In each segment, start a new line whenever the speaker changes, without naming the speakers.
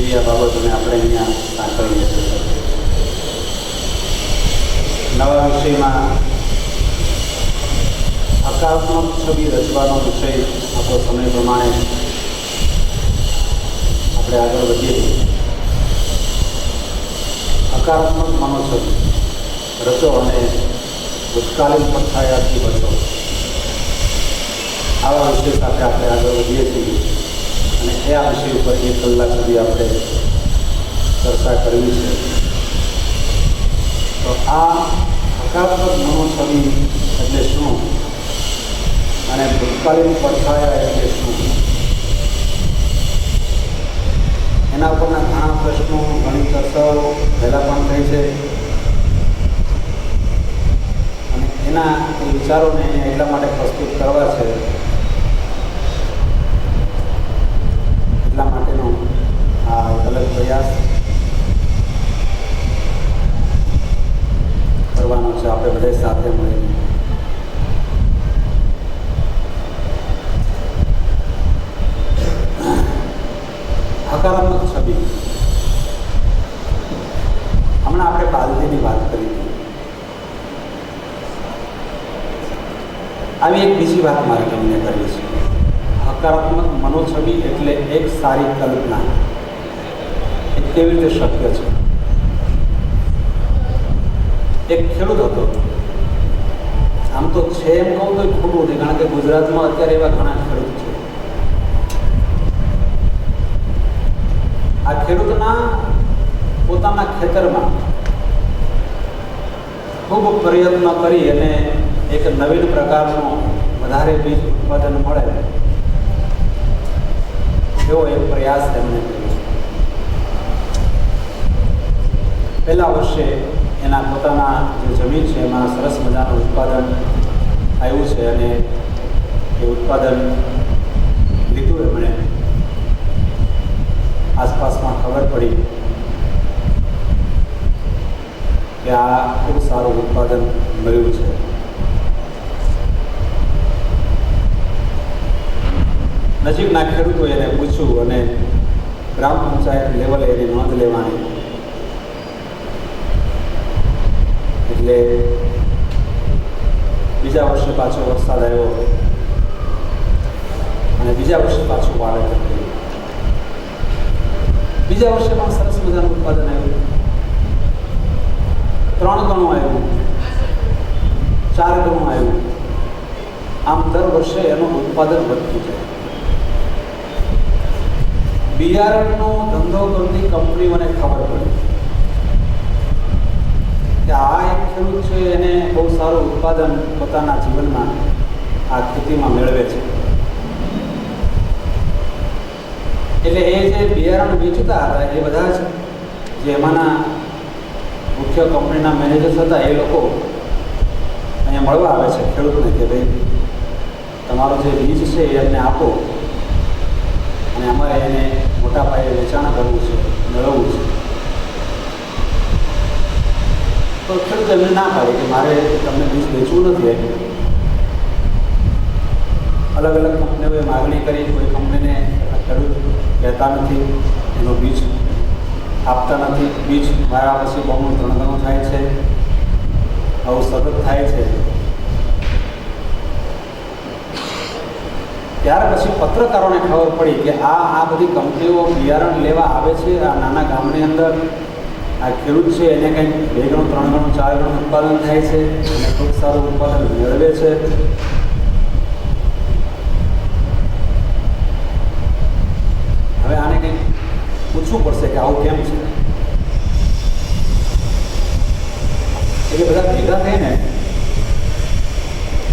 એ આ બાબતોને આપણે અહીંયા સાંકળીએ છીએ. નવા વિષયમાં હકારાત્મક છબી રચવાનો વિષય આપણો સમય પ્રમાણે આપણે આગળ વધીએ હકારાત્મક મનોછબી રચો અને ભૂતકાલીન પડછાયાથી બચો. આવા વિષય સાથે આપણે આગળ વધીએ છીએ. અને એ આ વિષય ઉપર એક કલાક સુધી આપણે ચર્ચા કરવી છે. તો આ હકારાત્મક મનોછબી એટલે શું? અને ભૂતકાલીન પડછાયા એટલે શું? એના ઉપરના ઘણા પ્રશ્નો, ઘણી ચર્ચાઓ પહેલાં પણ થઈ છે. અને એના વિચારોને એટલા માટે પ્રસ્તુત કરવા છે એટલા માટેનો આ અલગ પ્રયાસ કરવાનો છે. આપણે બધે સાથે મળીને. હકારાત્મક છબી. હમણાં આપણે પાલતીની વાત કરી. આવી એક બીજી વાત મારે તમને કરવી છે. હકારાત્મક મનોછબી એટલે એક સારી કલ્પના. એ કેવી રીતે શક્ય છે? એક ખેડૂત હતો. આમ તો છે એમ કહું તો ખોટું નથી, કારણ કે ગુજરાતમાં અત્યારે એવા ઘણા ખેડૂત છે. આ ખેડૂતના પોતાના ખેતરમાં ખૂબ પ્રયત્ન કરી અને એક નવીન પ્રકારનો વધારે બીજ ઉત્પાદન મળે. એવો એક પ્રયાસ તેમણે કર્યો પહેલા વર્ષે એના પોતાના જે જમીન છે, એમાં સરસ મજાનું ઉત્પાદન આવ્યું છે અને એ ઉત્પાદન લીધું એમણે. આસપાસમાં ખબર પડી કે આ ખૂબ સારું ઉત્પાદન મળ્યું છે. નજીકના ખેડૂતો એને પૂછ્યું અને ગ્રામ પંચાયત લેવલે એની નોંધ લેવાની. એટલે બીજા વર્ષે પાછો વરસાદ આવ્યો અને બીજા વર્ષે પાછું વાવેતર બીજા વર્ષે પણ સરસ મજાનું ઉત્પાદન આવ્યું. ત્રણ ગણું આવ્યું. ચાર ગણું આવ્યું. આમ દર વર્ષે એનું ઉત્પાદન વધતું જાય. બિયારણનો ધંધો કરતી કંપનીઓને ખબર પડી. કે આ એક ખેડૂત છે, એને બહુ સારું ઉત્પાદન પોતાના જીવનમાં આ ખેતીમાં મેળવે છે. એટલે એ જે બિયારણ વેચતા હતા, એ બધા જ જે એમાંના મુખ્ય કંપનીના મેનેજર્સ હતા, એ લોકો અહીંયા મળવા આવે છે ખેડૂતને કે ભાઈ, તમારું જે બીજ છે એ અમને આપો. અને અમારે એને મોટા અલગ અલગ કંપનીઓએ માગણી કરી, કોઈ કંપનીને ખેડૂત કહેતા નથી, એનું બીજ આપતા નથી. બીજ મારા પછી બહુ ત્રણ ગણું થાય છે આવું સતત થાય છે. ત્યાર પછી પત્રકારોને ખબર પડી કે આ આ બધી કંપનીઓ બિયારણ લેવા આવે છે, આ નાના ગામની અંદર. આ ખેડૂત છે, એને કંઈક બે ગણું, ત્રણ ગણું, ચાર ગણું ઉત્પાદન થાય છે, અને ખૂબ સારું ઉત્પાદન મેળવે છે. હવે આને કંઈક પૂછવું પડશે કે આવું કેમ છે? એટલે બધા ભેગા થઈને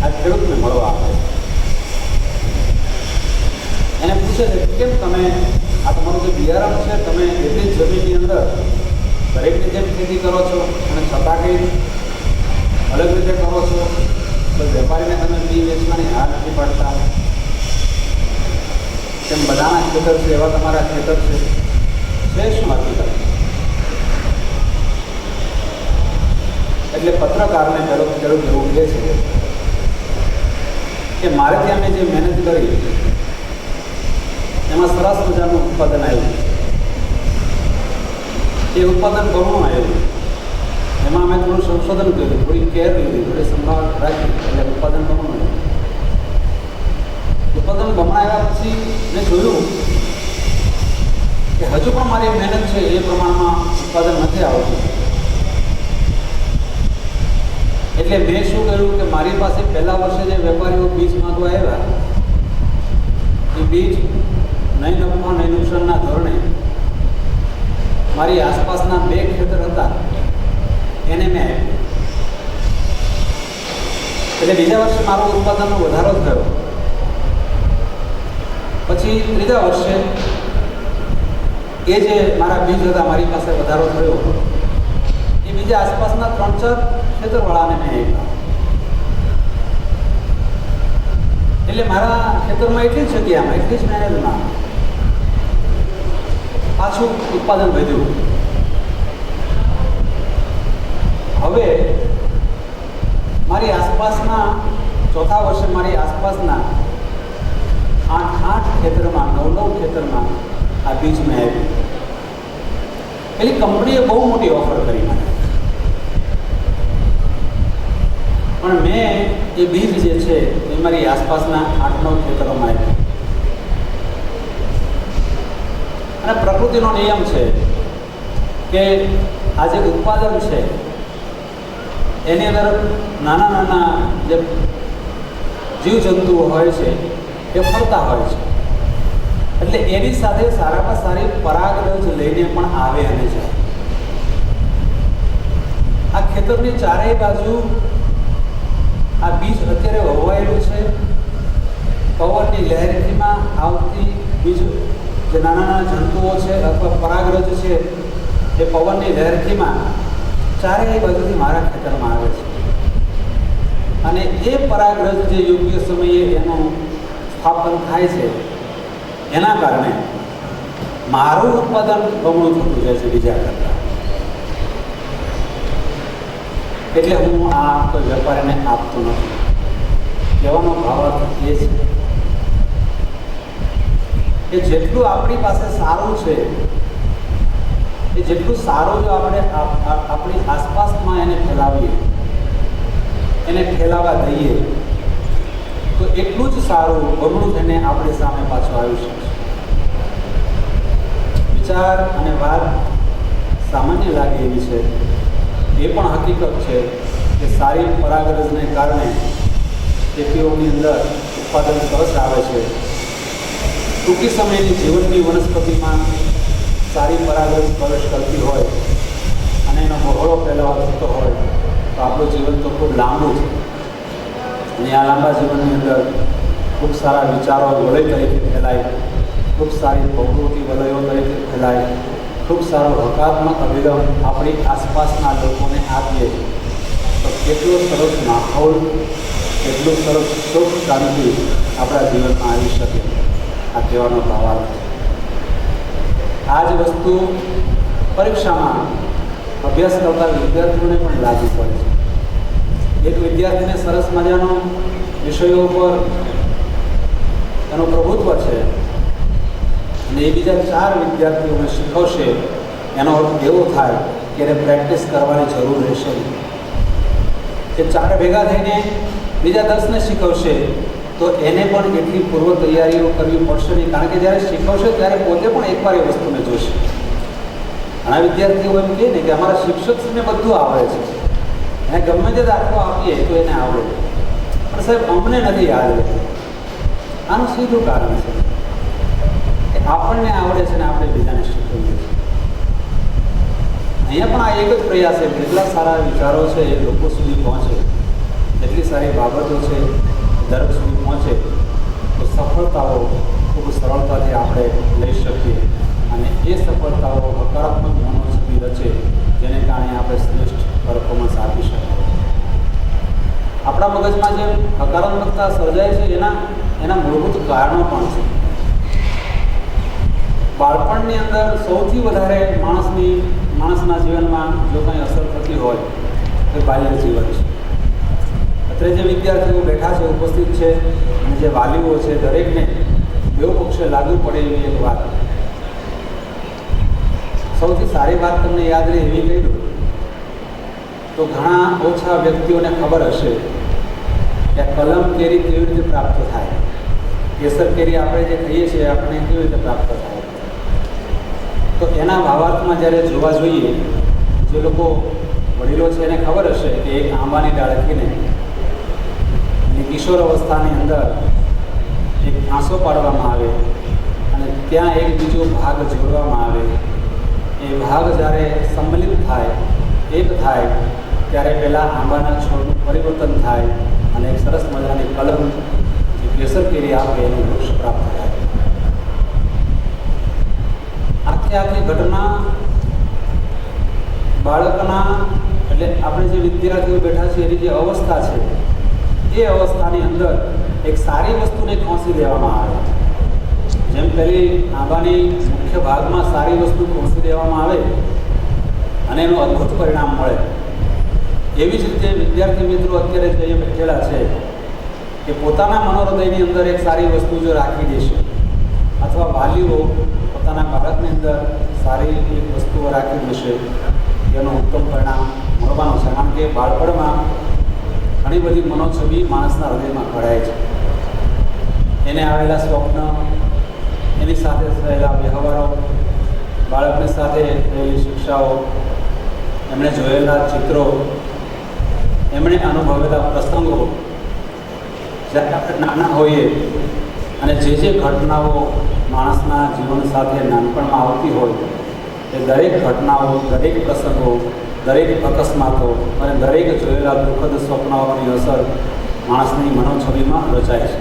આ ખેડૂતને મળવા આવે છે. એને પૂછે છે, કેમ તમે આ તમારું જે બિયારણ છે, તમે એટલી જ જમીનની અંદર દરેક રીતે ખેતી કરો છો અને છતાં કંઈ અલગ રીતે કરો છો? તો વેપારીને તમે બી વેચવાની હા નથી પાડતા. તેમ બધાના ખેતર છે, એવા તમારા ખેતર છે? છે શું હકીકત એટલે પત્રકારને જરૂર જરૂર એવું કહે છે કે, મારે ત્યાં મેં જે મહેનત કરી એમાં સરસ મજાનું ઉત્પાદન આવ્યું એ ઉત્પાદન ઘણું આવ્યું એમાં અમે થોડું સંશોધન કર્યું, થોડી કેર લીધી, થોડી સંભાળ રાખી, એટલે ઉત્પાદન ઘણું આવ્યું ઉત્પાદન બમણા આવ્યા પછી મેં જોયું કે હજુ પણ મારી મહેનત છે, એ પ્રમાણમાં ઉત્પાદન નથી આવતું. એટલે મેં શું કર્યું કે મારી પાસે પહેલા વર્ષે જે વેપારીઓ બીજ માંગવા આવ્યા, એ બીજ નહીં નફા નહીં નુકસાનના ધોરણે મારી આસપાસના બે ખેતર હતા. એને મેં એટલે બીજા વર્ષે મારો ઉત્પાદનનો વધારો થયો. પછી ત્રીજા વર્ષે એ જે મારા બીજ હતા, મારી પાસે વધારો થયો, એ બીજા આસપાસના ત્રણ ચાર ખેતરવાળાને મેં આપ્યા. એટલે મારા ખેતરમાં એટલી જ જગ્યામાં, એટલી જ મહેનતમાં પાછું ઉત્પાદન વધ્યું હવે મારી આસપાસના ચોથા વર્ષે મારી આસપાસના આઠ આઠ ખેતરમાં, નવ નવ ખેતરમાં આ બીજ મેં આવ્યું પેલી કંપનીએ બહુ મોટી ઓફર કરી મને. પણ મેં એ બીજ જે છે, એ મારી આસપાસના આઠ નવ ખેતરોમાં આપ્યું. અને પ્રકૃતિનો નિયમ છે કે આ જે ઉત્પાદન છે, એની અંદર નાના નાના જે જીવજંતુઓ હોય છે, એ ફરતા હોય છે. એટલે એની સાથે સારામાં સારી પરાગરજ લઈને પણ આવે અને જાય આ ખેતરની ચારેય બાજુ આ બીજ અત્યારે વવાયેલું છે. પવનની લહેરીમાં આવતી બીજ જે નાના નાના જંતુઓ છે અથવા પરાગરજ છે એ પવનની લહેરખીમાં ચારેય બાજુથી મારા ખેતરમાં આવે છે. અને એ પરાગરજ જે યોગ્ય સમયે એનું સ્થાપન થાય છે, એના કારણે મારું ઉત્પાદન બમણું થતું જાય છે બીજા કરતાં. એટલે હું આ કોઈ વેપારીને આપતો નથી. કહેવાનો ભાવ અર્થ એ છે કે જેટલું આપણી પાસે સારું છે, એ જેટલું સારું જો આપણે આપ- આપ- આપણી આસપાસમાં એને ફેલાવીએ, એને ફેલાવા દઈએ, તો એટલું જ સારું બમણું થઈને આપણી સામે પાછું આવી શકશે વિચાર અને વાત સામાન્ય લાગે એવી છે. એ પણ હકીકત છે કે સારી પરાગરજને કારણે ખેતીઓની અંદર ઉત્પાદન સરસ આવે છે. ટૂંકી સમયની જીવનની વનસ્પતિમાં સારી પરાગરજ પ્રવેશ કરતી હોય અને એનો મહોળો ફેલાવો થતો હોય, તો આપણું જીવન તો ખૂબ લાંબુ છે. અને આ લાંબા જીવનની અંદર ખૂબ સારા વિચારો વલય તરીકે ફેલાય, ખૂબ સારી પ્રકૃતિ વલયો તરીકે ફેલાય, ખૂબ સારો હકારાત્મક અભિગમ આપણી આસપાસના લોકોને આપીએ, તો કેટલો સરસ માહોલ, કેટલું સરસ સુખ શાંતિ આપણા જીવનમાં આવી શકે. આ કહેવાનો ભાવાર્થ છે આ જ વસ્તુ પરીક્ષામાં અભ્યાસ કરતા વિદ્યાર્થીઓને પણ લાગુ પડે છે એક વિદ્યાર્થીને સરસ મજાનો વિષયો ઉપર એનું પ્રભુત્વ છે અને એ બીજા ચાર વિદ્યાર્થીઓને શીખવશે, એનો અર્થ એવો થાય કે એને પ્રેક્ટિસ કરવાની જરૂર રહેશે. કે ચાર ભેગા થઈને બીજા દસને શીખવશે તો એને પણ એટલી પૂર્વ તૈયારીઓ કરવી પડશે નહીં. કારણ કે જ્યારે શીખવશે ત્યારે પોતે પણ એકવાર એ વસ્તુને જોશે. ઘણા વિદ્યાર્થીઓ એમ કહે ને કે અમારા શિક્ષકને બધું આવડે છે. એને ગમે તે દાખલો આપીએ તો એને આવડે. પણ સાહેબ, અમને નથી યાદ રહેતું. આનું સીધું કારણ છે કે આપણને આવડે છે ને આપણે બીજાને શીખવીએ અહીંયા પણ આ એક જ પ્રયાસ છે. કેટલા સારા વિચારો છે એ લોકો સુધી પહોંચે. એટલી સારી બાબતો છે. દરેક સુધી પહોંચે તો સફળતાઓ ખૂબ સરળતાથી આપણે લઈ શકીએ. અને એ સફળતાઓ હકારાત્મક મનોસ્થિતિ રચે જેને કારણે આપણે શ્રેષ્ઠ પરફોર્મન્સ આપી શકીએ. આપણા મગજમાં જે હકારાત્મકતા સર્જાય છે, એના એના મૂળભૂત કારણો પણ છે. બાળપણની અંદર સૌથી વધારે માણસની, માણસના જીવનમાં જો કંઈ અસર થતી હોય, તો બાલ્ય જીવન છે. અત્યારે જે વિદ્યાર્થીઓ બેઠા છે, ઉપસ્થિત છે, અને જે વાલીઓ છે, દરેકને બેઉ પક્ષે લાગુ પડે એવી એક વાત. સૌથી સારી વાત તમને યાદ રહે એવી કહી દઉં, તો ઘણા ઓછા વ્યક્તિઓને ખબર હશે કે કલમ કેરી કેવી રીતે પ્રાપ્ત થાય. કેસર કેરી આપણે જે કહીએ છીએ, આપણે કેવી રીતે પ્રાપ્ત થાય? તો એના ભાવાર્થમાં જ્યારે જોવા જોઈએ, જે લોકો વડીલો છે એને ખબર હશે કે એક આંબાની ડાળખીને એની કિશોર અવસ્થાની અંદર એક ફાંસો પાડવામાં આવે અને ત્યાં એક બીજો ભાગ જોડવામાં આવે. એ ભાગ જ્યારે સંમલિત થાય, એક થાય, ત્યારે પહેલાં આંબાના છોડનું પરિવર્તન થાય અને એક સરસ મજાની કલમ, જે કેસર કેરી આપે એનું વૃક્ષ પ્રાપ્ત થાય. આખી આખી ઘટના બાળકના, એટલે આપણે જે વિદ્યાર્થીઓ બેઠા છીએ, એની જે અવસ્થા છે એ અવસ્થાની અંદર એક સારી વસ્તુને ખોંસી દેવામાં આવે. જેમ પેલી આંબાની મુખ્ય ભાગમાં સારી વસ્તુ ખોંસી દેવામાં આવે અને એનું અદ્ભુત પરિણામ મળે. એવી જ રીતે વિદ્યાર્થી મિત્રો અત્યારે જે બેઠેલા છે કે પોતાના મનોહૃદયની અંદર એક સારી વસ્તુ જો રાખી દેશે અથવા વાલીઓ પોતાના બાળકની અંદર સારી એક વસ્તુઓ રાખી દેશે એનું ઉત્તમ પરિણામ મળવાનું છે. કારણ કે બાળપણમાં ઘણી બધી મનોછબી માણસના હૃદયમાં ઘડાય છે. એને આવેલા સ્વપ્ન, એની સાથે થયેલા વ્યવહારો, બાળકની સાથે થયેલી શિક્ષાઓ, એમણે જોયેલા ચિત્રો, એમણે અનુભવેલા પ્રસંગો, જ્યારે આપણે નાના હોઈએ અને જે જે ઘટનાઓ માણસના જીવન સાથે નાનપણમાં આવતી હોય, એ દરેક ઘટનાઓ, દરેક પ્રસંગો દરેક અકસ્માતો અને દરેક જોયેલા દુઃખદ સ્વપ્નાઓની અસર માણસની મનોછબીમાં રચાય છે.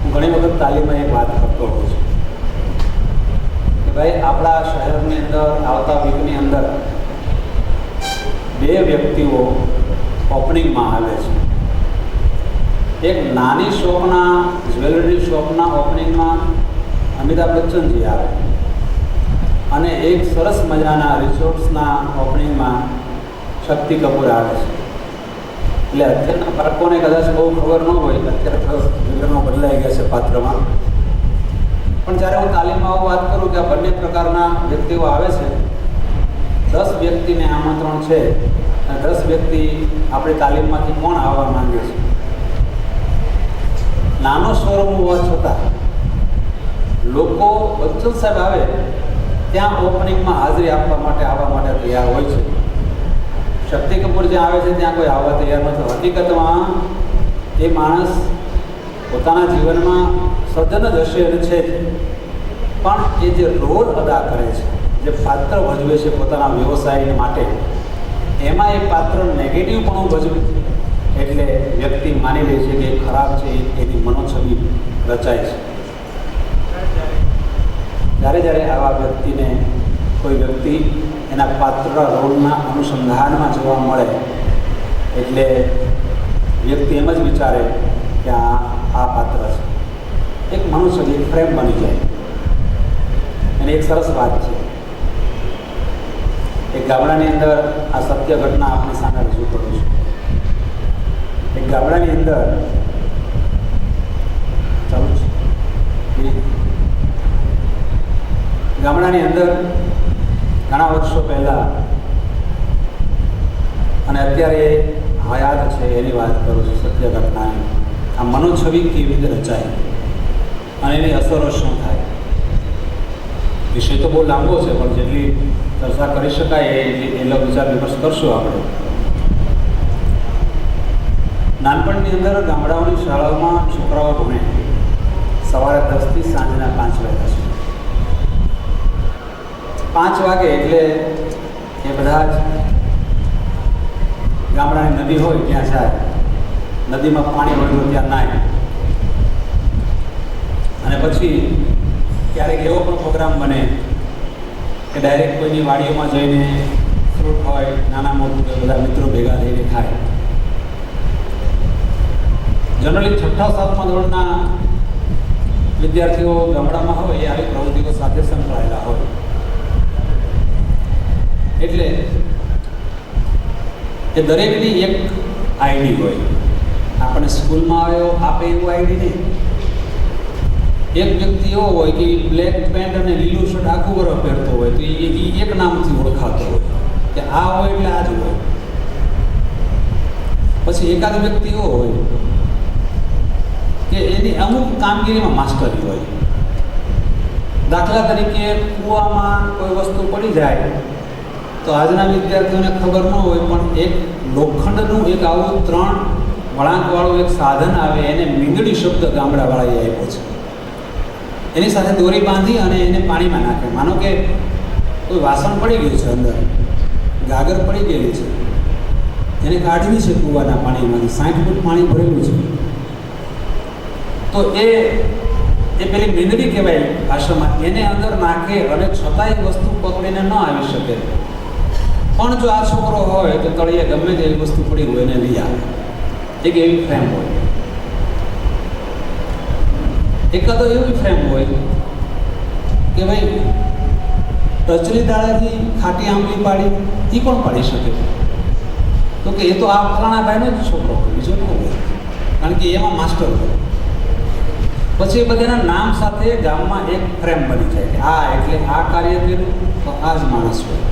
હું ઘણી વખત તાલીમમાં એક વાત કરતો હોઉં છું કે ભાઈ, આપણા શહેરની અંદર, આવતા વીકની અંદર બે વ્યક્તિઓ ઓપનિંગમાં આવે છે. એક નાની શોપના જ્વેલરી શોપના ઓપનિંગમાં અમિતાભ બચ્ચનજી આવે. અને એક સરસ મજાના રિસોર્ટ્સના ઓપનિંગમાં શક્તિ કપૂર આવે છે. એટલે અત્યારના બાળકોને કદાચ બહુ ખબર ન હોય અત્યારે વિગ્રહો બદલાઈ ગયા છે પાત્રમાં. પણ જ્યારે હું તાલીમમાં હું વાત કરું કે આ બંને પ્રકારના વ્યક્તિઓ આવે છે, દસ વ્યક્તિને આમંત્રણ છે, અને દસ વ્યક્તિ આપણી તાલીમમાંથી કોણ આવવા માંગે છે? નાનો શોરૂમ હોવા છતાં લોકો બચ્ચન સાહેબ આવે ત્યાં ઓપનિંગમાં હાજરી આપવા માટે, આવવા માટે તૈયાર હોય છે. શક્તિ કપૂર જ્યાં આવે છે, ત્યાં કોઈ આવવા તૈયાર નથી. હકીકતમાં એ માણસ પોતાના જીવનમાં સજ્જન જ હશે અને છે પણ એ જે રોલ અદા કરે છે, જે પાત્ર ભજવે છે પોતાના વ્યવસાય માટે, એમાં એ પાત્ર નેગેટિવ પણ ભજવે. છે એટલે વ્યક્તિ માની લે છે કે ખરાબ છે, એની મનોછબી રચાય છે. જ્યારે જ્યારે આવા વ્યક્તિને કોઈ વ્યક્તિ એના પાત્ર રોલના અનુસંધાનમાં જોવા મળે, એટલે વ્યક્તિ એમ જ વિચારે કે આ આ પાત્ર છે. એક મનુષ્ય એક ફ્રેમ બની જાય. અને એક સરસ વાત છે. એક ગામડાની અંદર આ સત્ય ઘટના આપણી સામે રજૂ કરું છું. એક ગામડાની અંદર ચાલુ છે. ગામડાની અંદર ઘણા વર્ષો પહેલાં અને અત્યારે હયાત છે એની વાત કરું છું સત્ય ઘટનાની આ મનોછવી કેવી રીતે રચાય અને એની અસરો શું થાય? વિષય તો બહુ લાંબો છે, પણ જેટલી ચર્ચા કરી શકાય એટલો વિચાર વિમર્શ કરશું આપણે. નાનપણની અંદર ગામડાઓની શાળાઓમાં છોકરાઓ ભણે. સવારે દસથી સાંજના પાંચ વાગ્યા સુધી. પાંચ વાગે એટલે એ બધા જ ગામડાની નદી હોય ત્યાં જાય નદીમાં પાણી વળ્યું ત્યાં નાય. અને પછી ક્યારેક એવો પણ પ્રોગ્રામ બને કે ડાયરેક્ટ કોઈની વાડીઓમાં જઈને ફ્રૂટ હોય નાના મોટું બધા મિત્રો ભેગા થઈને ખાય. જનરલી છઠ્ઠા, સાતમા ધોરણના વિદ્યાર્થીઓ ગામડામાં હોય, એ આવી પ્રવૃત્તિઓ સાથે સંકળાયેલા હોય. એટલે એ દરેકની એક આઈડી હોય. આપણે સ્કૂલમાં આવ્યો, આપે એવું આઈડી નહીં. એક વ્યક્તિ એવો હોય કે બ્લેક પેન્ટ અને લીલું શર્ટ આખું વરસ પહેરતો હોય, તો એ એક નામથી ઓળખાતો હોય. કે આ હોય એટલે આ જ હોય. પછી એકાદ વ્યક્તિ એવો હોય કે એની અમુક કામગીરીમાં માસ્ટરી હોય. દાખલા તરીકે કૂવામાં કોઈ વસ્તુ પડી જાય તો આજના વિદ્યાર્થીઓને ખબર ન હોય પણ એક લોખંડનું એક આવું ત્રણ વળાંકવાળું એક સાધન આવે, એને મીંદડી શબ્દ ગામડાવાળાએ આપ્યો છે. એની સાથે દોરી બાંધી અને એને પાણીમાં નાખે. માનો કે કોઈ વાસણ પડી ગયું છે અંદર, ગાગર પડી ગયેલી છે. એને કાઢવી છે કૂવાના પાણીમાંથી, સાઠ ફૂટ પાણી ભરેલું છે. તો એ એ પેલી મીંદડી કહેવાય ભાષામાં એને અંદર નાખે અને છતાંય વસ્તુ પકડીને ન આવી શકે. પણ જો આ છોકરો હોય તો તળિયે ગમે તેવી વસ્તુ પડી હોય એને લઈ આવે. એક એવી ફ્રેમ હોય. એકાદો એવી ફ્રેમ હોય કે ભાઈ ટચલી દાળેથી ખાટી આંબલી પાડી એ પણ પાડી શકે? તો કે એ તો આ ફલાણા ભાઈનો જ છોકરો હોય, બીજો ન હોય. કારણ કે એમાં માસ્ટર હોય. પછી બધાના નામ સાથે ગામમાં એક ફ્રેમ બની જાય કે આ એટલે આ કાર્ય કર્યું, તો આ જ માણસ હોય.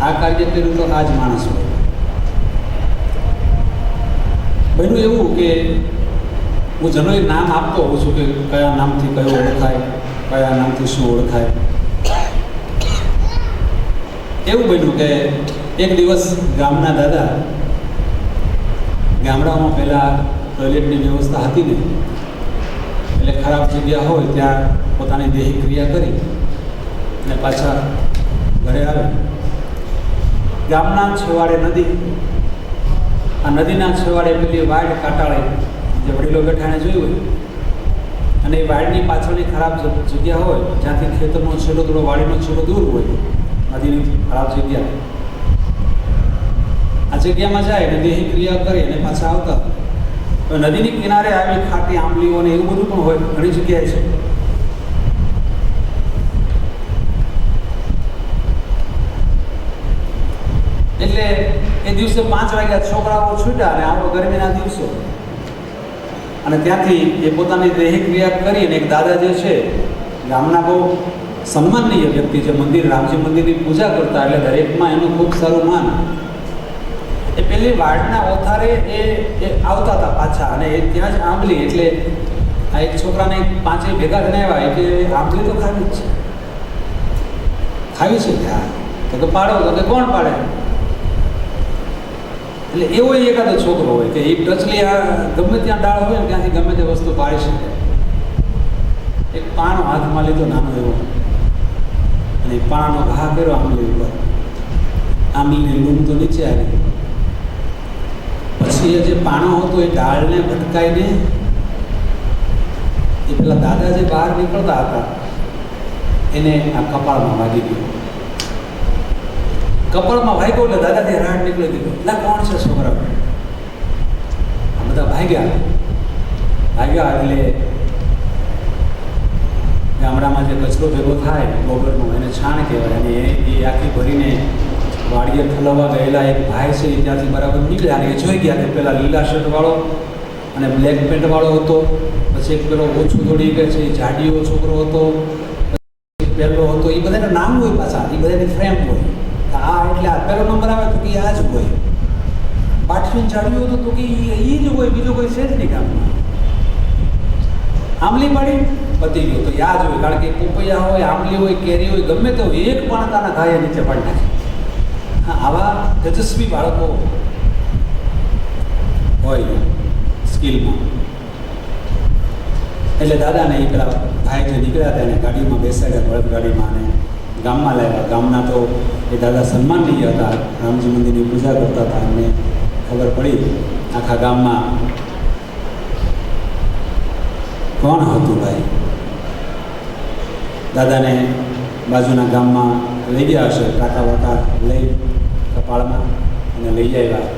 આ કાર્ય કર્યું તો આ જ માણસ હોય. બન્યું એવું કે હું જનરલી નામ આપતો હોઉં છું કે કયા નામથી કયો ઓળખાય, કયા નામથી શું ઓળખાય. એવું બન્યું કે એક દિવસ ગામના દાદા ગામડામાં પહેલાં ટોયલેટની વ્યવસ્થા હતી ને એટલે ખરાબ જગ્યા હોય ત્યાં પોતાની દેહી ક્રિયા કરી અને પાછા ઘરે આવે. ગામના છેવાડે નદી. આ નદીના છેવાડે પેલી વાડ કાંટાળે, જે વડીલો બેઠાને જોયું હોય. અને એ વાડની પાછળની ખરાબ જગ્યા હોય, જ્યાંથી ખેતરનો છેલ્લો થોડો, વાડીનો છેલ્લો દૂર હોય, નદીની ખરાબ જગ્યા. આ જગ્યામાં જાય અને દેહી ક્રિયા કરી અને પાછા આવતા. નદીની કિનારે આવી ખાટી આંબલીઓ ને એવું બધું પણ હોય, ઘણી જગ્યાએ છે. એટલે એ દિવસે પાંચ વાગ્યા છોકરાઓ છૂટ્યા અને આવો ગરમીના દિવસો. અને ત્યાંથી એ પોતાની દૈહિક ક્રિયા કરી અને એક દાદા જે છે, ગામના બહુ સન્માનનીય વ્યક્તિ છે, મંદિર, રામજી મંદિરની પૂજા કરતા એટલે દરેકમાં એનું ખૂબ સારું માન. એ પેલી વાડના ઓથારે એ આવતા હતા પાછા અને એ ત્યાં જ આંબલી એટલે આ એક છોકરાને પાંચે ભેગા થઈને આવ્યા એટલે આંબલી તો ખાવી જ છે. ખાવી છે ત્યાં? તો કે પાડો, તો કોણ પાડે? એટલે એવો એકાદો છોકરો હોય કે એ ટચલી આ ગમે ત્યાં ડાળ હોય ને ત્યાંથી ગમે તે વસ્તુ પાડી શકે. એક પાનો હાથમાં લીધો નાનો એવો. અને એ પાણાનો ઘા કર્યો આંબલી ઉપર. આંબલીની લૂમ તો નીચે આવી પછી એ જે પાણો હતો એ ડાળને ભટકાઈને એ પેલા દાદા જે બહાર નીકળતા હતા, એને આ કપાળમાં વાગી ગયું. કપાળમાં વાગ્યો એટલે દાદાથી રાડ નીકળી ગયો. એટલે કોણ છે છોકરા? આ બધા ભાગ્યા. ભાગ્યા એટલે ગામડામાં જે કચરો ભેગો થાય ગોબરનો એને છાણ કહેવાય અને એ આખી ભરીને વાડીએ ઠલવવા ગયેલા એક ભાઈ છે ત્યાંથી બરાબર નીકળ્યા અને એ જોઈ ગયા કે પેલા લીલા શર્ટવાળો અને બ્લેક પેન્ટવાળો હતો. પછી એક પેલો ઓછું દોડી ગયો છે જાડીઓ છોકરો હતો. પહેલો હતો. એ બધાના નામ હોય પાછા. એ બધાની ફ્રેમ હોય. પહેલો નંબર આવે તો કે આ જ હોય. પાઠવીને જાડ્યું હતું તો કે એ જ હોય, બીજો કોઈ છે જ નહીં ગામમાં. આંબલી પાડી પતી ગયું. તો યાદ હોય, કારણ કે પોપૈયા હોય, આંબલી હોય, કેરી હોય, ગમે તે હોય, એક પાણકાના ઘાયે નીચે પાડી નાખે. હા, આવા તેજસ્વી બાળકો હોય સ્કિલમાં. એટલે દાદાને એ પેલા ભાઈ જે નીકળ્યા હતા એને ગાડીમાં બેસાડ્યા બળદ ગાડીમાં અને ગામમાં લાવ્યા. ગામના તો એ દાદા સન્માનનીય હતા. રામજી મંદિરની પૂજા કરતા હતા. એમને ખબર પડી આખા ગામમાં કોણ હતું ભાઈ? દાદાને બાજુના ગામમાં લઈ ગયા હશે. કાંટા વાટા લઈ કપાળમાં અને લઈ આવ્યા.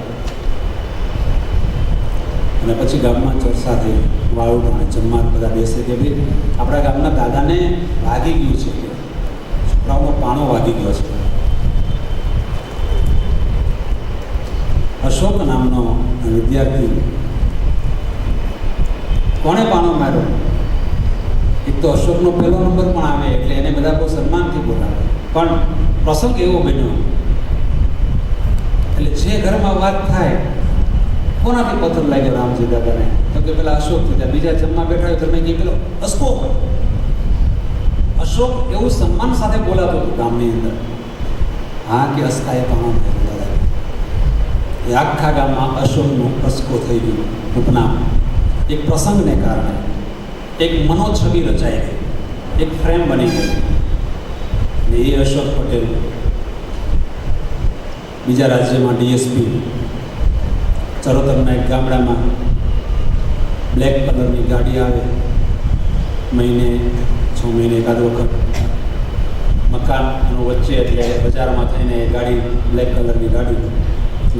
અને પછી ગામમાં ચર્ચા થઈ વાળું જમવા બધા બેસે કે ભાઈ, આપણા ગામના દાદાને ભાગી ગયું છે. કે પાણો વાગી ગયો છે. અશોક નામનો વિદ્યાર્થી કોણે પાણો માર્યો? એક તો અશોકનો પહેલો નંબર પણ આવે એટલે એને બધા બહુ સન્માનથી બોલાવે. પણ પ્રસંગ એવો બન્યો. એટલે જે ઘરમાં વાત થાય, કોનાથી પથ્થર લાગ્યો રામજી દાદાને? તો કે પેલા અશોક થયા, બીજા જમવા બેઠા હોય તમે મેં પેલો અશોક અશોક એવું સન્માન સાથે બોલાતું હતું ગામની અંદર હા કે અસ્કાએ તમામ દાદા એ આખા ગામમાં અશોકનું અસ્કો થઈ ગયું ઉપનામ એક પ્રસંગને કારણે એક મનોછબી રચાઈ ગઈ એક ફ્રેમ બની ગઈ ને એ અશોક પટેલ બીજા રાજ્યમાં ડીએસપી ચરોતરના એક ગામડામાં બ્લેક કલરની ગાડી આવે મહિને છ મહિને એકાદ વખત મકાન વચ્ચે અત્યારે બજારમાં થઈને ગાડી બ્લેક કલરની ગાડી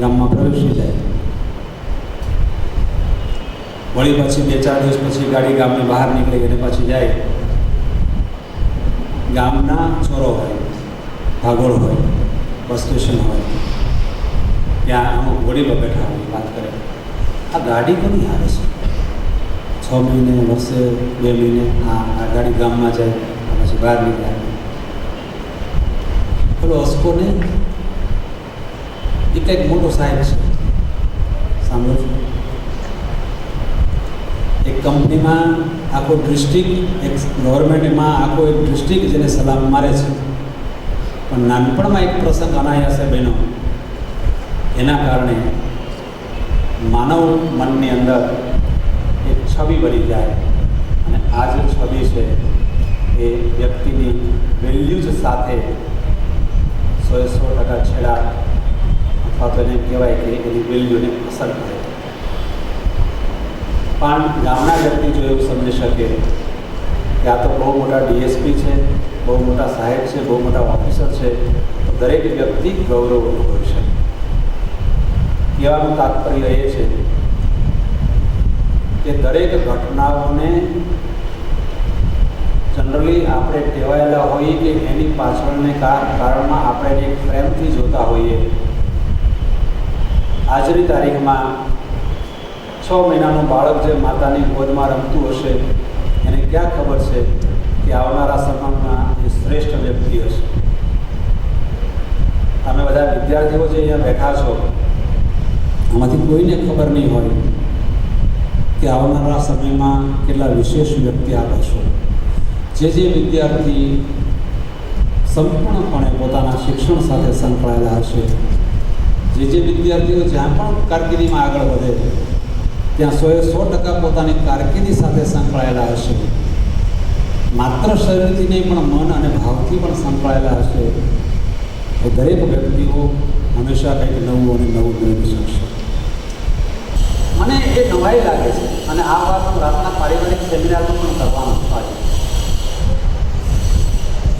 ગામમાં પ્રવેશી જાય. વળી પછી બે ચાર દિવસ પછી ગાડી ગામની બહાર નીકળી અને પછી જાય. ગામના ચોરો હોય, ભાગોળ હોય, બસ સ્ટેશન હોય, ત્યાં અમુક વડીલો બેઠા હોય, વાત કરે. આ ગાડી કોની આવે છે? છ મહિને વર્ષે બે મહિને આ ગાડી ગામમાં જાય પછી બહાર નીકળે. પેલો અસ્કોને એ કંઈક મોટો સાહેબ છે. સાંભળો છો? એક કંપનીમાં આખો ડિસ્ટ્રિક્ટ એક ગવર્મેન્ટમાં આખો એક ડિસ્ટ્રિક્ટ જેને સલામ મારે છે. પણ નાનપણમાં એક પ્રસંગ અનાયાસે બન્યો. એના કારણે માનવ મનની અંદર છબી બની જાય. અને આ જે છબી છે, એ વ્યક્તિની વેલ્યુઝ સાથે સો સો ટકા છેડા અથવા તો એને કહેવાય કે એની વેલ્યુને અસર કરે. પણ ગામના વ્યક્તિ જો એવું સમજી શકે કે આ તો બહુ મોટા ડીએસપી છે, બહુ મોટા સાહેબ છે, બહુ મોટા ઓફિસર છે, તો દરેક વ્યક્તિ ગૌરવ અનુભવી શકે કહેવાનું તાત્પર્ય એ છે કે દરેક ઘટનાઓને જનરલી આપણે ટેવાયેલા હોઈએ કે એની પાછળને કારણમાં આપણે એક પ્રેમથી જોતા હોઈએ. આજની તારીખમાં છ મહિનાનું બાળક જે માતાની ગોદમાં રમતું હશે, એને ક્યાં ખબર છે કે આવનારા સમયમાં એ શ્રેષ્ઠ વ્યક્તિ હશે? તમે બધા વિદ્યાર્થીઓ જે અહીંયા બેઠા છો, આમાંથી કોઈને ખબર નહીં હોય કે આવનારા સમયમાં કેટલા વિશેષ વ્યક્તિ આપ હશો જે જે વિદ્યાર્થી સંપૂર્ણપણે પોતાના શિક્ષણ સાથે સંકળાયેલા હશે, જે જે વિદ્યાર્થીઓ જ્યાં પણ કારકિર્દીમાં આગળ વધે, ત્યાં સોએ સો ટકા પોતાની કારકિર્દી સાથે સંકળાયેલા હશે. માત્ર શરીરથી નહીં, પણ મન અને ભાવથી પણ સંકળાયેલા હશે. એ દરેક વ્યક્તિઓ હંમેશા કંઈક નવું અને નવું મેળવી શકશે. મને એ નવાઈ લાગે છે. અને આ વાત હું રાતના પારિવારિક સેમિનારમાં પણ કરવાનો હોય